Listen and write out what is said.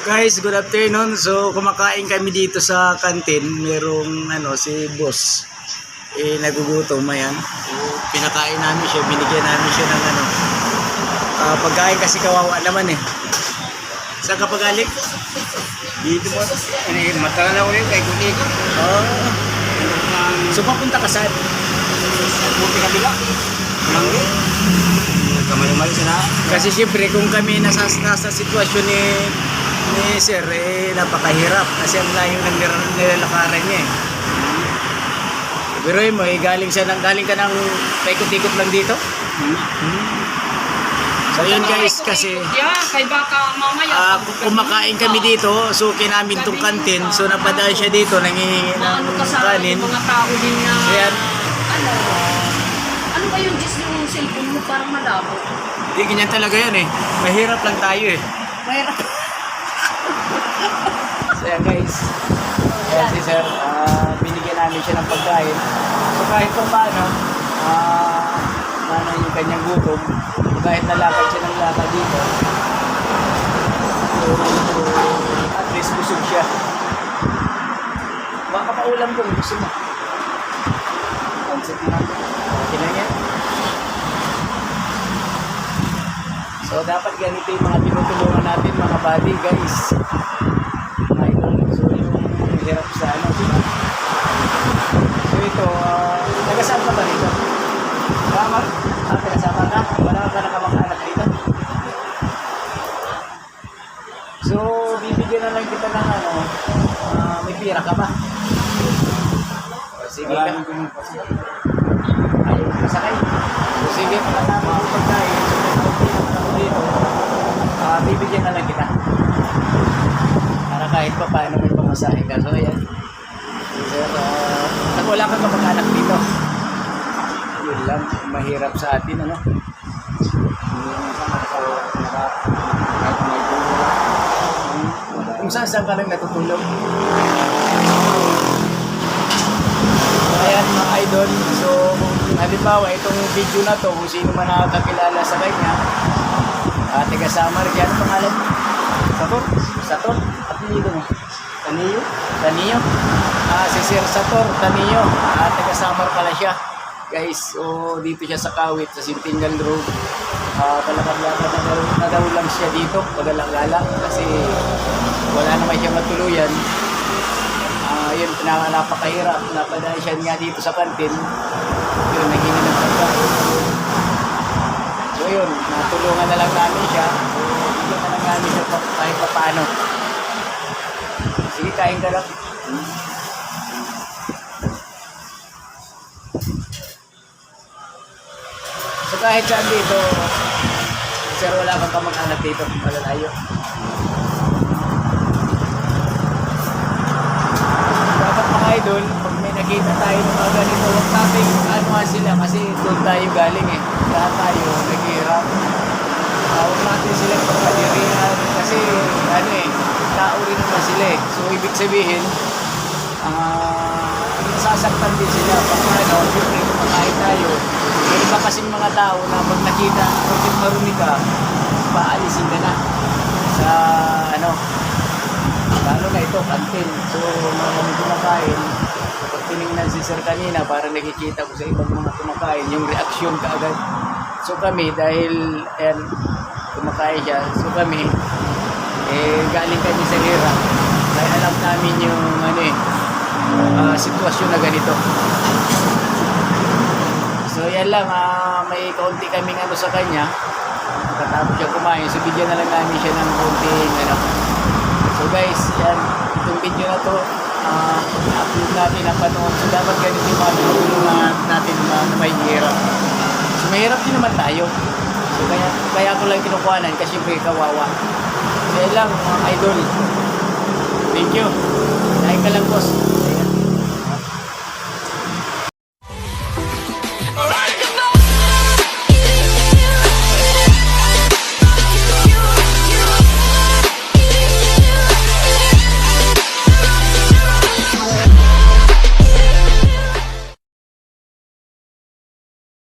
guys, good afternoon. So kumakain kami dito sa kantin. Merong ano si boss. Eh nagugutom ayan. So, pinakain namin siya, binigyan namin siya ng ano. ah, pagkain kasi kawawa naman eh. Saan ka pagaling? Dito po, ano yun, matala ko yun kay Kunik. Oh. So papunta ka saan? Buti kabila. Manggi. Kamali-mali sa na. Kasi siyempre kung kami nasa, nasa sitwasyon ni ni Sir, eh, napakahirap kasi ang layo ng nilalakaran niya eh. Pero mo, eh, galing siya ng, galing ka ng paikot-ikot lang dito. So yun guys, kasi Yeah, kay baka mamaya. ah, kumakain kami dito, suki namin tong kantin. So napadaan siya dito, nangihingi ng kanin. mga tao din na... Ayan. Ano? Ano ba yung Diyos yung cellphone mo parang malabo? Hindi ganyan talaga yan eh. Mahirap lang tayo eh. Mayroon. So yan guys. Ayan si sir, ah, binigyan namin siya ng pagkain. So kahit pa paano, ah, paano yung kanyang gutom, kahit nalakad siya ng lakad dito, so, at least busog siya. Baka pa ulam kung gusto mo. Lang yan. So dapat ganito yung mga tinutulungan natin mga buddy guys. Mga idol. So yung hirap sa ano. So ito, uh, taga saan ka ba rito? Tama? Ah, taga sama ka? Wala ka nakamag-anak dito? So bibigyan na lang kita ng ano, ah, may pira ka ba? Sige ka. ko masakay. So, sige, pagkatama ako pagkain, so naman ako dito, ah, bibigyan na lang kita. Para kahit pa paano may pamasahe ka. So, yan. Uh, nag wala kang kamag-anak dito. Yun lang, mahirap sa atin, ano? Kung saan saan ka lang natutulog. Ayan mga idol, so halimbawa itong video na to, kung sino man nakakakilala sa kanya, uh, taga Samar, dyan ang pangalan? Sator? Sator? At nito mo? Taniyo? Taniyo? Ah, si Sir Sator, Taniyo. Ah, taga Samar pala siya. Guys, so dito siya sa Kawit, sa Sintingal Road. Ah, talagang lakad na, daw- na daw lang siya dito, pagalang-galang, kasi wala naman siya matuluyan. Ah, yun, na, napakahirap. Napadaan siya nga dito sa kantin. Yun, naghingi ng. So yun, natulungan na lang namin siya. So, bigyan na lang namin siya kahit pa paano. Sige, kain ka lang. So kahit saan dito, sir, wala kang kamag-anak dito. Malalayo. dapat mga idol, pag may nakita tayo ng mga ganito, huwag natin ano sila kasi doon tayo galing eh. Lahat tayo naghihirap. Uh, huwag natin sila pagkadirihan kasi ano eh, tao rin naman sila eh. So ibig sabihin, ah, nasasaktan din sila pag ano, siyempre tayo. May iba kasing mga tao na pag nakita, pag marumi ka, paalisin ka na sa ano, lalo na ito, kantin. So, mga kami kumakain, pag tinignan si Sir kanina, para nakikita ko sa ibang mga kumakain, yung reaksyon kaagad. So kami, dahil ayan, kumakain siya, so kami, eh, galing kami sa hirap. Dahil alam namin yung, ano eh, ah, sitwasyon na ganito. So yan lang, ah, may kaunti kaming ano sa kanya. Katapos siya kumain, so bigyan na lang namin siya ng kaunting ano, So guys, yan, itong video na to, ah, upload natin ang panood. So dapat ganito yung mga tinutulungan natin na, na may hirap. So mahirap din naman tayo. So kaya, kaya ko lang kinukuhanan kasi yung kawawa. So yan lang mga idol. Thank you. Like ka lang boss.